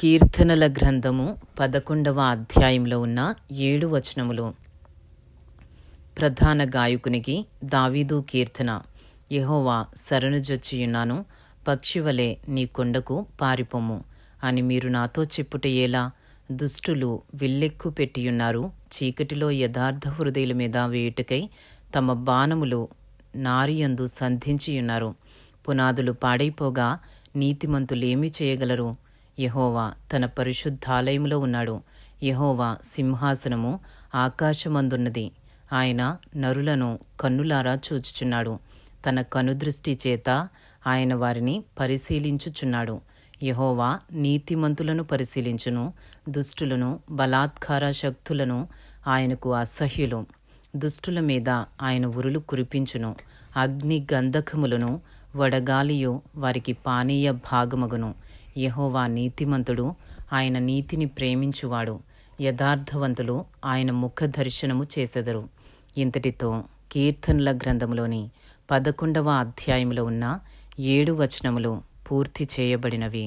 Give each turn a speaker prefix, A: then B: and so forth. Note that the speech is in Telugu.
A: కీర్తనల గ్రంథము పదకొండవ అధ్యాయంలో ఉన్న ఏడు వచనములు. ప్రధాన గాయకునికి దావీదు కీర్తన. యహోవా శరణుజొచ్చియున్నాను పక్షివలే నీ కొండకు పారిపోము అని మీరు నాతో చెప్పుటయేలా దుష్టులు విల్లెక్కు పెట్టియున్నారు చీకటిలో యథార్థ హృదయుల మీద వేయుటకై తమ బాణములు నారియందు సంధించియున్నారు. పునాదులు పాడైపోగా నీతిమంతులేమి చేయగలరు? యహోవా తన పరిశుద్ధాలయములో ఉన్నాడు. యహోవా సింహాసనము ఆకాశమందున్నది. ఆయన నరులను కన్నులారా చూచుచున్నాడు. తన కనుదృష్టి చేత ఆయన వారిని పరిశీలించుచున్నాడు. యహోవా నీతిమంతులను పరిశీలించును దుష్టులను బలాత్కార శక్తులను ఆయనకు అసహ్యులు. దుష్టుల మీద ఆయన ఉరులు కురిపించును అగ్ని గంధకములను వడగాలియు వారికి పానీయ భాగమగును. యహోవా నీతిమంతుడు ఆయన నీతిని ప్రేమించువాడు. యథార్థవంతులు ఆయన ముఖ దర్శనము చేసెదరు. ఇంతటితో కీర్తనల గ్రంథములోని పదకొండవ అధ్యాయంలో ఉన్న ఏడు వచనములు పూర్తి చేయబడినవి.